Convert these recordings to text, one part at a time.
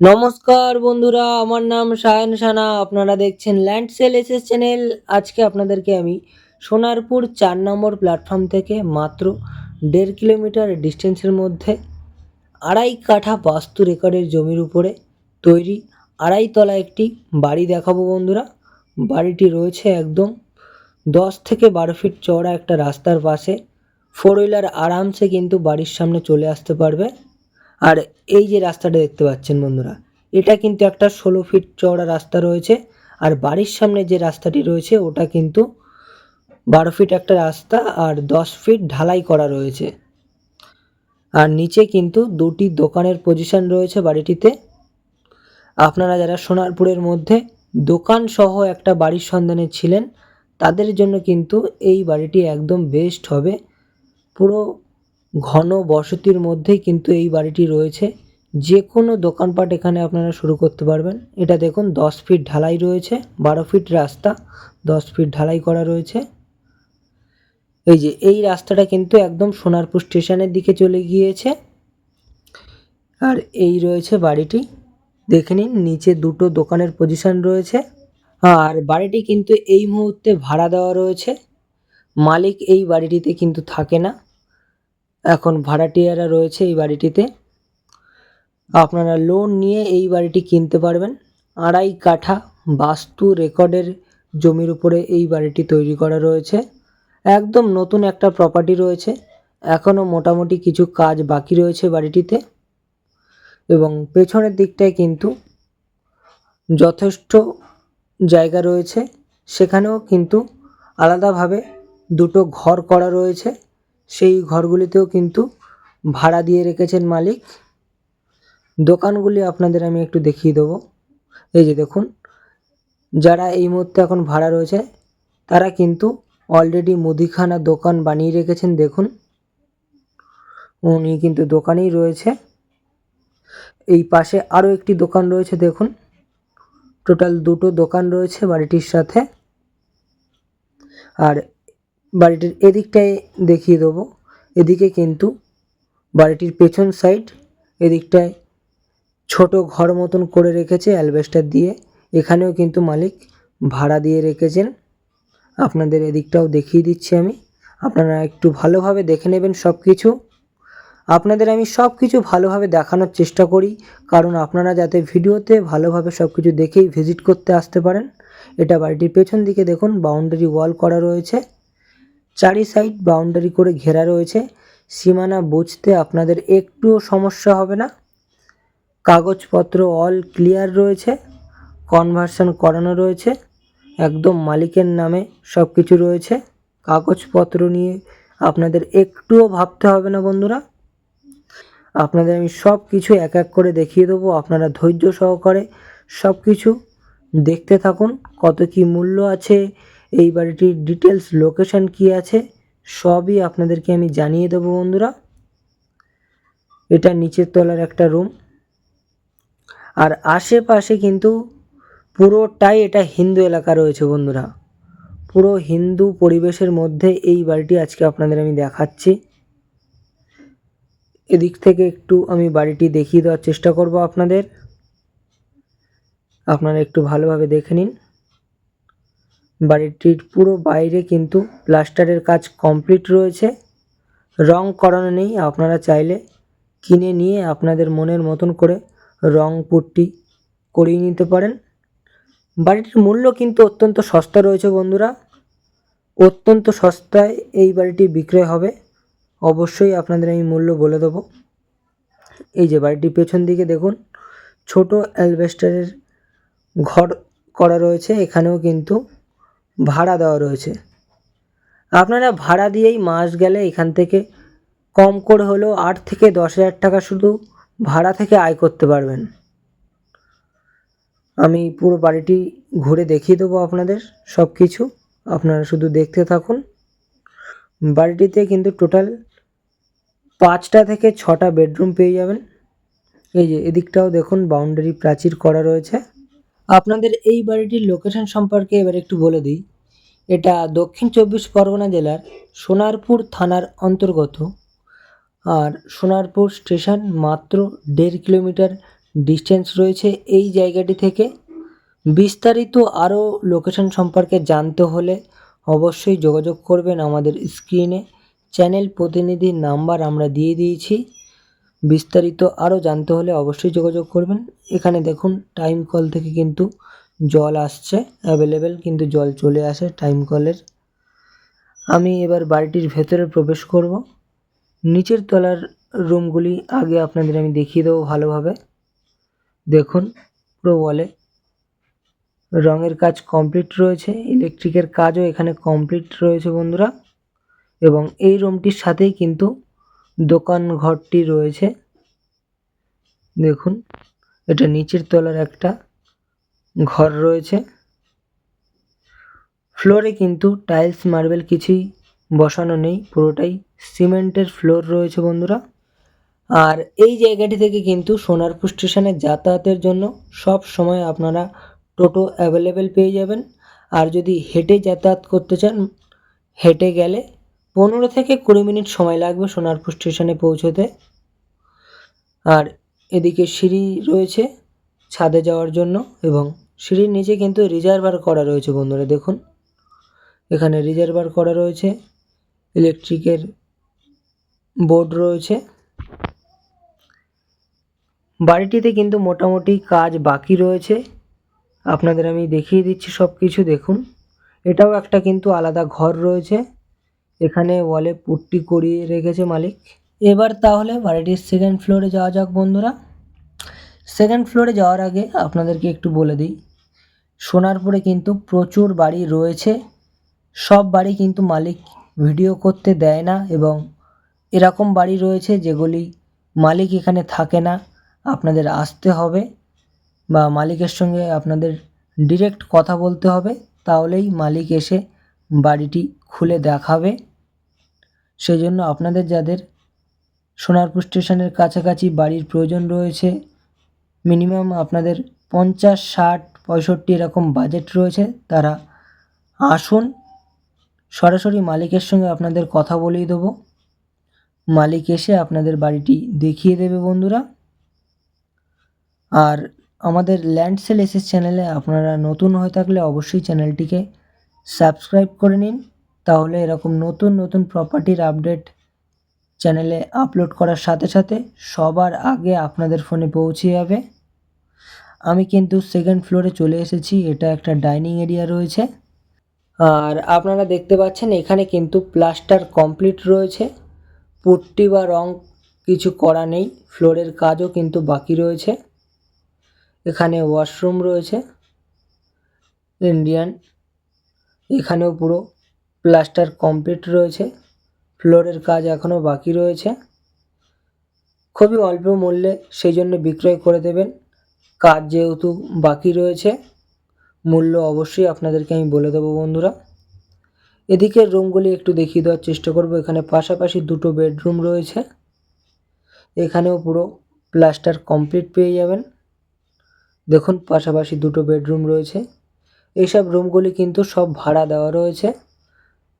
নমস্কার বন্ধুরা, আমার নাম সায়ন সানা। আপনারা দেখছেন ল্যান্ড সেল এসএস চ্যানেল আজকে আপনাদেরকে আমি সোনারপুর চার নম্বর প্ল্যাটফর্ম থেকে মাত্র দেড় কিলোমিটার ডিস্টেন্সের মধ্যে আড়াই কাঠা বাস্তু রেকর্ডের জমির উপরে তৈরি আড়াই তলা একটি বাড়ি দেখাবো বন্ধুরা। বাড়িটি রয়েছে একদম দশ থেকে বারো ফিট চওড়া একটা রাস্তার পাশে। ফোর হুইলার আরামসে কিন্তু বাড়ির সামনে চলে আসতে পারবে। আর এই যে রাস্তাটা দেখতে পাচ্ছেন বন্ধুরা, এটা কিন্তু একটা ষোলো ফিট চওড়া রাস্তা রয়েছে আর বাড়ির সামনে যে রাস্তাটি রয়েছে ওটা কিন্তু বারো ফিট একটা রাস্তা আর দশ ফিট ঢালাই করা রয়েছে। আর নিচে কিন্তু দুটি দোকানের পজিশন রয়েছে বাড়িটিতে। আপনারা যারা সোনারপুরের মধ্যে দোকান সহ একটা বাড়ির সন্ধানে ছিলেন, তাদের জন্য কিন্তু এই বাড়িটি একদম বেস্ট হবে। পুরো ঘন বসতির মধ্যেই কিন্তু এই বাড়িটি রয়েছে। যে কোনো দোকানপাট এখানে আপনারা শুরু করতে পারবেন। এটা দেখুন, দশ ফিট ঢালাই রয়েছে, বারো ফিট রাস্তা, দশ ফিট ঢালাই করা রয়েছে। এই যে, এই রাস্তাটা কিন্তু একদম সোনারপুর স্টেশনের দিকে চলে গিয়েছে। আর এই রয়েছে বাড়িটি। দেখে নিন, নিচে দুটো দোকানের পজিশন রয়েছে। আর বাড়িটি কিন্তু এই মুহূর্তে ভাড়া দেওয়া রয়েছে। মালিক এই বাড়িটিতে কিন্তু থাকে না। এখন ভাড়াটিয়ারা রয়েছে এই বাড়িটিতে। আপনারা লোন নিয়ে এই বাড়িটি কিনতে পারবেন। আড়াই কাঠা বাস্তু রেকর্ডের জমির উপরে এই বাড়িটি তৈরি করা রয়েছে। একদম নতুন একটা প্রপার্টি রয়েছে। এখনও মোটামুটি কিছু কাজ বাকি রয়েছে বাড়িটিতে। এবং পেছনের দিকটায় কিন্তু যথেষ্ট জায়গা রয়েছে। সেখানেও কিন্তু আলাদাভাবে দুটো ঘর করা রয়েছে। সেই ঘরগুলিতেও কিন্তু ভাড়া দিয়ে রেখেছেন মালিক। দোকানগুলি আপনাদের আমি একটু দেখিয়ে দেবো। এই যে দেখুন, যারা এই মুহূর্তে এখন ভাড়া রয়েছে, তারা কিন্তু অলরেডি মুদিখানা দোকান বানিয়ে রেখেছেন। দেখুন, উনি কিন্তু দোকানেই রয়েছে। এই পাশে আরও একটি দোকান রয়েছে, দেখুন। টোটাল দুটো দোকান রয়েছে বাড়িটির সাথে। আর বাড়িটির এদিকটায় দেখিয়ে দেবো। এদিকে কিন্তু বাড়িটির পেছন সাইড এদিকটায় ছোট ঘর মতন করে রেখেছে অ্যালবেস্টার দিয়ে। এখানেও কিন্তু মালিক ভাড়া দিয়ে রেখেছেন। আপনাদের এদিকটাও দেখিয়ে দিচ্ছি আমি। আপনারা একটু ভালোভাবে দেখে নেবেন সব কিছু আপনাদের আমি সব কিছু ভালোভাবে দেখানোর চেষ্টা করি, কারণ আপনারা যাতে ভিডিওতে ভালোভাবে সব কিছু দেখেই ভিজিট করতে আসতে পারেন। এটা বাড়িটির পেছন দিকে দেখুন বাউন্ডারি ওয়াল করা রয়েছে। চারি সাইড বাউন্ডারি করে ঘেরা রয়েছে। সীমানা বুঝতে আপনাদের একটুও সমস্যা হবে না। কাগজপত্র অল ক্লিয়ার রয়েছে। কনভার্সন করানো রয়েছে। একদম মালিকের নামে সব কিছু রয়েছে। কাগজপত্র নিয়ে আপনাদের একটুও ভাবতে হবে না বন্ধুরা। আপনাদের আমি সব কিছু এক এক করে দেখিয়ে দেবো। আপনারা ধৈর্য সহকারে সব কিছু দেখতে থাকুন। কত কি মূল্য আছে? এই বাড়িটির ডিটেলস লোকেশন কি আছে, সবই আপনাদেরকে আমি জানিয়ে দেবো বন্ধুরা। এটা নিচের তলার একটা রুম আর আশেপাশে কিন্তু পুরোটাই এটা হিন্দু এলাকা রয়েছে বন্ধুরা। পুরো হিন্দু পরিবেশের মধ্যে এই বাড়িটি আজকে আপনাদের আমি দেখাচ্ছি। এদিক থেকে একটু আমি বাড়িটি দেখিয়ে দেওয়ার চেষ্টা করব আপনাদের। আপনারা একটু ভালোভাবে দেখে নিন। বাড়িটির পুরো বাইরে কিন্তু প্লাস্টারের কাজ কমপ্লিট রয়েছে। রং করানো নেই, আপনারা চাইলে কিনে নিয়ে আপনাদের মনের মতন করে রং পুট্টি করিয়ে নিতে পারেন। বাড়িটির মূল্য কিন্তু অত্যন্ত সস্তা রয়েছে বন্ধুরা। অত্যন্ত সস্তায় এই বাড়িটি বিক্রয় হবে। অবশ্যই আপনাদের আমি মূল্য বলে দেবো। এই যে বাড়িটির পেছন দিকে দেখুন, ছোট অ্যালবেস্টারের ঘর করা রয়েছে। এখানেও কিন্তু ভাড়া দেওয়া রয়েছে। আপনারা ভাড়া দিয়েই মাস গেলে এখান থেকে কম করে হলেও আট থেকে দশ হাজার টাকা শুধু ভাড়া থেকে আয় করতে পারবেন। আমি পুরো বাড়িটি ঘুরে দেখিয়ে দেবো আপনাদের সব কিছু আপনারা শুধু দেখতে থাকুন। বাড়িটিতে কিন্তু টোটাল পাঁচটা থেকে ছটা বেডরুম পেয়ে যাবেন। এই যে এদিকটাও দেখুন, বাউন্ডারি প্রাচীর করা রয়েছে। আপনাদের এই বাড়িটির লোকেশন সম্পর্কে এবার একটু বলে দিই। এটা দক্ষিণ চব্বিশ পরগনা জেলার সোনারপুর থানার অন্তর্গত। আর সোনারপুর স্টেশন মাত্র দেড় কিলোমিটার ডিস্টেন্স রয়েছে এই জায়গাটি থেকে। বিস্তারিত আরও লোকেশন সম্পর্কে জানতে হলে অবশ্যই যোগাযোগ করবেন আমাদের স্ক্রিনে চ্যানেল প্রতিনিধির নাম্বার আমরা দিয়ে দিয়েছি। বিস্তারিত আরও জানতে হলে অবশ্যই যোগাযোগ করবেন। এখানে দেখুন টাইম কল থেকে কিন্তু জল আসছে অ্যাভেলেবেল কিন্তু জল চলে আসে টাইম কলের আমি এবার বাড়িটির ভেতরে প্রবেশ করব। নিচের তলার রুমগুলি আগে আপনাদের আমি দেখিয়ে দেবো ভালোভাবে। দেখুন, পুরো বলে রঙের কাজ কমপ্লিট রয়েছে ইলেকট্রিকের কাজও এখানে কমপ্লিট রয়েছে বন্ধুরা। এবং এই রুমটির সাথেই কিন্তু দোকান ঘরটি রয়েছে। দেখুন, এটা নিচের তলার একটা ঘর রয়েছে। ফ্লোরে কিন্তু টাইলস, মার্বেল কিছুই বসানো নেই, পুরোটাই সিমেন্টের ফ্লোর রয়েছে বন্ধুরা। আর এই জায়গাটি থেকে কিন্তু সোনারপুর স্টেশনে যাতায়াতের জন্য সব সময় আপনারা টোটো অ্যাভেলেবেল পেয়ে যাবেন। আর যদি হেঁটে যাতায়াত করতে চান, হেঁটে গেলে পনেরো থেকে কুড়ি মিনিট সময় লাগবে সোনারপুর স্টেশনে পৌঁছতে। আর এদিকে সিঁড়ি রয়েছে ছাদে যাওয়ার জন্য এবং সিঁড়ির নিচে কিন্তু রিজার্ভার করা রয়েছে বন্ধুরা, দেখুন। এখানে রিজার্ভার করা রয়েছে, ইলেকট্রিকের বোর্ড রয়েছে। বাড়িটিতে কিন্তু মোটামুটি কাজ বাকি রয়েছে। আপনাদের আমি দেখিয়ে দিচ্ছি সব কিছু দেখুন। এটাও একটা কিন্তু আলাদা ঘর রয়েছে। এখানে ওয়ালে পুট্টি করিয়ে রেখেছে মালিক। এবার তাহলে বাড়িটির সেকেন্ড ফ্লোরে যাওয়া যাক বন্ধুরা। সেকেন্ড ফ্লোরে যাওয়ার আগে আপনাদেরকে একটু বলে দিই। সোনারপুরে কিন্তু প্রচুর বাড়ি রয়েছে। সব বাড়ি কিন্তু মালিক ভিডিও করতে দেয় না এবং এরকম বাড়ি রয়েছে যেগুলি মালিক এখানে থাকে না। আপনাদের আসতে হবে বা মালিকের সঙ্গে আপনাদের ডিরেক্ট কথা বলতে হবে। তাহলেই মালিক এসে বাড়িটি খুলে দেখাবে। সেই জন্য আপনাদের যাদের সোনারপুর স্টেশনের কাছাকাছি বাড়ির প্রয়োজন রয়েছে, মিনিমাম আপনাদের পঞ্চাশ, ষাট, পঁয়ষট্টি এরকম বাজেট রয়েছে, তারা আসুন, সরাসরি মালিকের সঙ্গে আপনাদের কথা বলিয়ে দেবো। মালিক এসে আপনাদের বাড়িটি দেখিয়ে দেবে বন্ধুরা। আর আমাদের ল্যান্ড সেল এসএস চ্যানেলে আপনারা নতুন হয়ে থাকলে অবশ্যই চ্যানেলটিকে সাবস্ক্রাইব করে নিন। তাহলে এরকম নতুন নতুন প্রপার্টির আপডেট চ্যানেলে আপলোড করার সাথে সাথে সবার আগে আপনাদের ফোনে পৌঁছে যাবে। আমি কিন্তু সেকেন্ড ফ্লোরে চলে এসেছি, এটা একটা ডাইনিং এরিয়া রয়েছে। আর আপনারা দেখতে পাচ্ছেন এখানে কিন্তু প্লাস্টার কমপ্লিট রয়েছে। পুট্টি বা রং কিছু করা নেই ফ্লোরের কাজও কিন্তু বাকি রয়েছে। এখানে ওয়াশরুম রয়েছে ইন্ডিয়ান এখানেও পুরো প্লাস্টার কমপ্লিট রয়েছে। ফ্লোরের কাজ এখনও বাকি রয়েছে। খুবই অল্প মূল্যে সেই জন্য বিক্রয় করে দেবেন। কাজ যেহেতু বাকি রয়েছে, মূল্য অবশ্যই আপনাদেরকে আমি বলে দেবো বন্ধুরা। এদিকের রুমগুলি একটু দেখিয়ে দেওয়ার চেষ্টা করব। এখানে পাশাপাশি দুটো বেডরুম রয়েছে। এখানেও পুরো প্লাস্টার কমপ্লিট পেয়ে যাবেন। দেখুন, পাশাপাশি দুটো বেডরুম রয়েছে। এইসব রুমগুলি কিন্তু সব ভাড়া দেওয়া রয়েছে।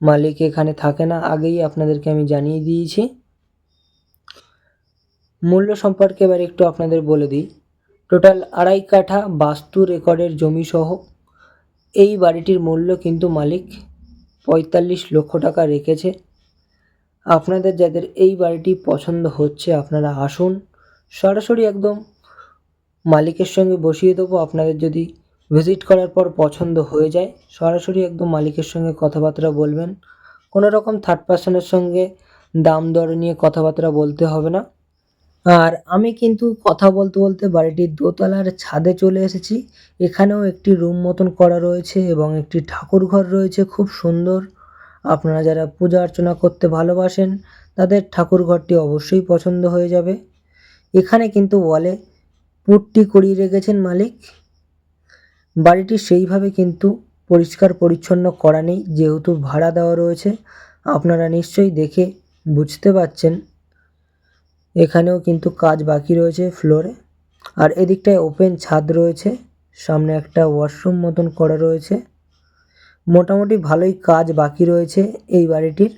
মালিক এখানে থাকে না, আগেই আপনাদেরকে আমি জানিয়ে দিয়েছি। মূল্য সম্পর্কে এবার একটু আপনাদের বলে দিই। টোটাল আড়াই কাঠা বাস্তু রেকর্ডের জমি সহ এই বাড়িটির মূল্য কিন্তু মালিক পঁয়তাল্লিশ লক্ষ টাকা রেখেছে। আপনাদের যাদের এই বাড়িটি পছন্দ হচ্ছে আপনারা আসুন। সরাসরি একদম মালিকের সঙ্গে বসিয়ে দেবো। আপনাদের যদি ভিজিট করার পর পছন্দ হয়ে যায়। সরাসরি একদম মালিকের সঙ্গে কথাবার্তা বলবেন। কোনো রকম থার্ড পার্সনের সঙ্গে দাম দর নিয়ে কথাবার্তা বলতে হবে না। আর আমি কিন্তু কথা বলতে বলতে বাড়িটির দোতলার ছাদে চলে এসেছি। এখানেও একটি রুম মতন করা রয়েছে এবং একটি ঠাকুর ঘর রয়েছে খুব সুন্দর। আপনারা যারা পূজা অর্চনা করতে ভালোবাসেন, তাদের ঠাকুর ঘরটি অবশ্যই পছন্দ হয়ে যাবে। এখানে কিন্তু ওয়ালে পুট্টি করিয়ে রেখেছেন মালিক। বাড়িটি সেইভাবে কিন্তু পরিষ্কার পরিচ্ছন্ন করা নেই, যেহেতু ভাড়া দেওয়া রয়েছে। আপনারা নিশ্চয়ই দেখে বুঝতে পারছেন। এখানেও কিন্তু কাজ বাকি রয়েছে ফ্লোরে। আর এদিকটায় ওপেন ছাদ রয়েছে। সামনে একটা ওয়াশরুম মতন করা রয়েছে। মোটামুটি ভালোই কাজ বাকি রয়েছে এই বাড়িটির।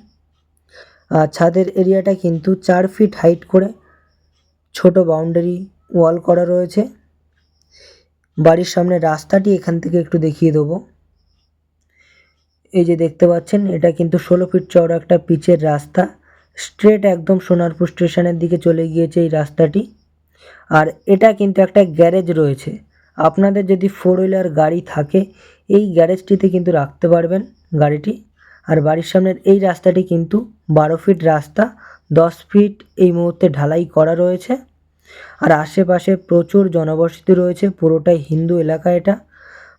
আর ছাদের এরিয়াটা কিন্তু চার ফিট হাইট করে ছোট বাউন্ডারি ওয়াল করা রয়েছে। বাড়ির সামনে রাস্তাটি এখান থেকে একটু দেখিয়ে দেবো। এই যে দেখতে পাচ্ছেন, এটা কিন্তু ষোলো ফিট চওড়া একটা পিচের রাস্তা। স্ট্রেট একদম সোনারপুর স্টেশনের দিকে চলে গিয়েছে এই রাস্তাটি। আর এটা কিন্তু একটা গ্যারেজ রয়েছে। আপনাদের যদি ফোর হুইলার গাড়ি থাকে, এই গ্যারেজটিতে কিন্তু রাখতে পারবেন গাড়িটি। আর বাড়ির সামনের এই রাস্তাটি কিন্তু বারো ফিট রাস্তা, দশ ফিট এই মুহূর্তে ঢালাই করা রয়েছে। আর আশেপাশে প্রচুর জনবসতি রয়েছে, পুরোটাই হিন্দু এলাকা এটা।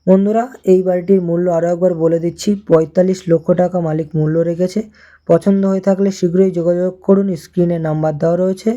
বন্ধুরা, এই বাড়িটির মূল্য আরও একবার বলে দিচ্ছি, পঁয়তাল্লিশ লক্ষ টাকা মালিক মূল্য রেখেছে। পছন্দ হয়ে থাকলে শীঘ্রই যোগাযোগ করুন, স্ক্রিনে নাম্বার দেওয়া রয়েছে।